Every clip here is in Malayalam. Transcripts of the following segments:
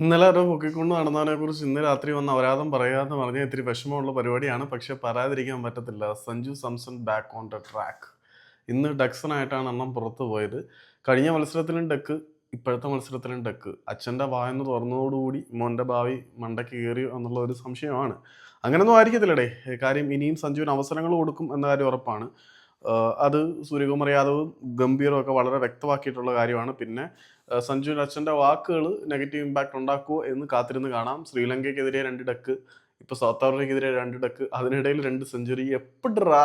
ഇന്നലെ ഒരു പൊക്കിക്കൊണ്ട് നടന്നവനെ കുറിച്ച് ഇന്ന് രാത്രി വന്ന് അപരാധം പറയാന്ന് പറഞ്ഞാൽ ഇത്തിരി വിഷമമുള്ള പരിപാടിയാണ്. പക്ഷെ പറയാതിരിക്കാൻ പറ്റത്തില്ല. Sanju Samson back on the track ഇന്ന് ഡക്സനായിട്ടാണ് എണ്ണം പുറത്തു പോയത്. കഴിഞ്ഞ മത്സരത്തിലും ഡക്ക് ഇപ്പോഴത്തെ മത്സരത്തിലും ഡക്ക്. അച്ഛന്റെ വായന്ന് തുറന്നതോടുകൂടി മോന്റെ ഭാവി മണ്ടയ്ക്ക് കയറി എന്നുള്ള ഒരു സംശയമാണ്. അങ്ങനെയൊന്നും ആയിരിക്കത്തില്ലടേ. കാര്യം ഇനിയും സഞ്ജുവിന് അവസരങ്ങൾ കൊടുക്കും എന്ന കാര്യം ഉറപ്പാണ്. അത് സൂര്യകുമാർ യാദവും ഗംഭീറും ഒക്കെ വളരെ വ്യക്തമാക്കിയിട്ടുള്ള കാര്യമാണ്. പിന്നെ സഞ്ജു അച്ഛന്റെ വാക്കുകൾ നെഗറ്റീവ് ഇമ്പാക്റ്റ് ഉണ്ടാക്കുമോ എന്ന് കാത്തിരുന്ന് കാണാം. ശ്രീലങ്കയ്ക്കെതിരെ രണ്ട് ഡക്ക് ഇപ്പോൾ സൗത്ത് ആഫ്രിക്കയ്ക്കെതിരെ രണ്ട് ഡക്ക് അതിനിടയിൽ രണ്ട് സെഞ്ചുറി എപ്പിട്രാ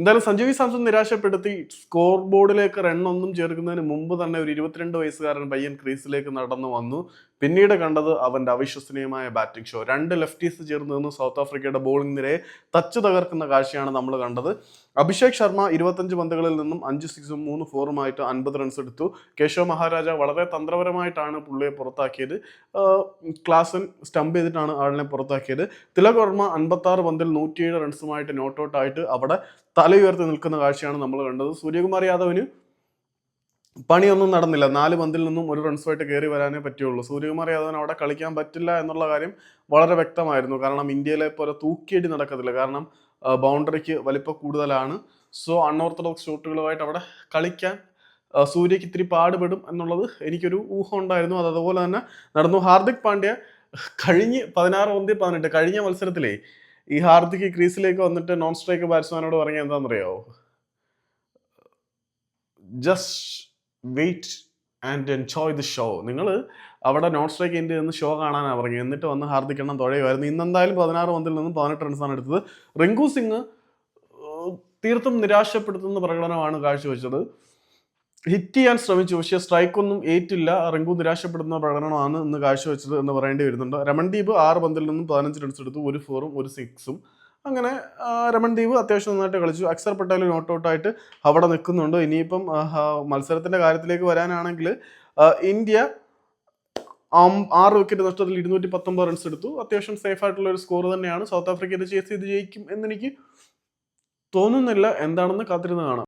എന്തായാലും സഞ്ജു വി സാംസൺ നിരാശപ്പെടുത്തി സ്കോർ ബോർഡിലേക്ക് റണ്ണൊന്നും ചേർക്കുന്നതിന് മുമ്പ് തന്നെ ഒരു ഇരുപത്തിരണ്ട് വയസ്സുകാരൻ പയ്യൻ ക്രീസിലേക്ക് നടന്നു വന്നു. പിന്നീട് കണ്ടത് അവന്റെ അവിശ്വസനീയമായ ബാറ്റിംഗ് ഷോ രണ്ട് ലെഫ്റ്റീസ് ചേർന്ന് നിന്ന് സൗത്ത് ആഫ്രിക്കയുടെ ബോളിംഗ് നിരയെ തച്ച് തകർക്കുന്ന കാഴ്ചയാണ് നമ്മൾ കണ്ടത്. അഭിഷേക് ശർമ്മ ഇരുപത്തഞ്ച് പന്തുകളിൽ നിന്നും അഞ്ച് സിക്സും മൂന്ന് ഫോറുമായിട്ട് അൻപത് റൺസ് എടുത്തു. കേശവ് മഹാരാജ വളരെ തന്ത്രപരമായിട്ടാണ് പുള്ളിയെ പുറത്താക്കിയത്. ക്ലാസൻ സ്റ്റംപ് ചെയ്തിട്ടാണ് ആളിനെ പുറത്താക്കിയത്. തിലക് വർമ്മ അൻപത്തി ആറ് പന്തിൽ നൂറ്റിയേഴ് റൺസുമായിട്ട് നോട്ട് ഔട്ട് ആയിട്ട് അവിടെ ഉയർത്തി നിൽക്കുന്ന കാഴ്ചയാണ് നമ്മൾ കണ്ടത്. സൂര്യകുമാർ യാദവിന് പണിയൊന്നും നടന്നില്ല. നാല് പന്തിൽ നിന്നും ഒരു റൺസുമായിട്ട് കയറി വരാനേ പറ്റുള്ളൂ. സൂര്യകുമാർ യാദവിന് അവിടെ കളിക്കാൻ പറ്റില്ല എന്നുള്ള കാര്യം വളരെ വ്യക്തമായിരുന്നു. കാരണം ഇന്ത്യയിലെ പോലെ തൂക്കിയടി നടക്കത്തില്ല. കാരണം ബൗണ്ടറിക്ക് വലിപ്പം കൂടുതലാണ്. സോ അൺഓർത്തഡോക്സ് ഷോട്ടുകളുമായിട്ട് അവിടെ കളിക്കാൻ സൂര്യക്ക് ഇത്തിരി പാടുപെടും എന്നുള്ളത് എനിക്കൊരു ഊഹം ഉണ്ടായിരുന്നു. അത് അതുപോലെ തന്നെ നടന്നു. ഹാർദിക് പാണ്ഡ്യ കഴിഞ്ഞ് പതിനാറ് പന്തിൽ പതിനെട്ട് കഴിഞ്ഞ മത്സരത്തിലേ ഈ ഹാർദിക് ക്രീസിലേക്ക് വന്നിട്ട് നോൺ സ്ട്രൈക്ക് ബാറ്റ്സ്മാനോട് പറഞ്ഞ എന്താണെന്നറിയാവോ just wait and enjoy the show നിങ്ങൾ അവിടെ നോൺ സ്ട്രൈക്ക് ഇന്ത്യ നിന്ന് ഷോ കാണാനാണ് പറഞ്ഞു. എന്നിട്ട് വന്ന് ഹാർദിക് എണ്ണം തുഴയുമായിരുന്നു ഇന്നെന്തായാലും പതിനാറ് പന്തിൽ നിന്നും പതിനെട്ട് റൺസാണ് എടുത്തത്. റിങ്കു സിംഗ് തീർത്തും നിരാശപ്പെടുത്തുന്ന പ്രകടനമാണ് കാഴ്ചവെച്ചത്. ഹിറ്റ് ചെയ്യാൻ ശ്രമിച്ചു. പക്ഷേ സ്ട്രൈക്കൊന്നും ഏറ്റില്ല. റിങ്കു നിരാശപ്പെടുന്ന പ്രകടനമാണ് ഇന്ന് കാഴ്ചവെച്ചത് എന്ന് പറയേണ്ടി വരുന്നുണ്ട്. രമൺദീപ് ആറ് പന്തിൽ നിന്നും പതിനഞ്ച് റൺസ് എടുത്തു ഒരു ഫോറും ഒരു സിക്സും അങ്ങനെ രമൺദീപ് അത്യാവശ്യം നന്നായിട്ട് കളിച്ചു. അക്സർ പട്ടേൽ നോട്ട് ഔട്ടായിട്ട് അവിടെ നിൽക്കുന്നുണ്ട്. ഇനിയിപ്പം മത്സരത്തിന്റെ കാര്യത്തിലേക്ക് വരാനാണെങ്കിൽ ഇന്ത്യ ആറ് വിക്കറ്റ് നഷ്ടത്തിൽ ഇരുന്നൂറ്റി പത്തൊമ്പത് റൺസ് എടുത്തു. അത്യാവശ്യം സേഫ് ആയിട്ടുള്ള ഒരു സ്കോർ തന്നെയാണ്. സൗത്ത് ആഫ്രിക്ക ഇത് ചേസ് ചെയ്ത് ജയിക്കും എന്നെനിക്ക് തോന്നുന്നില്ല. എന്താണെന്ന് കാത്തിരുന്ന് കാണാം.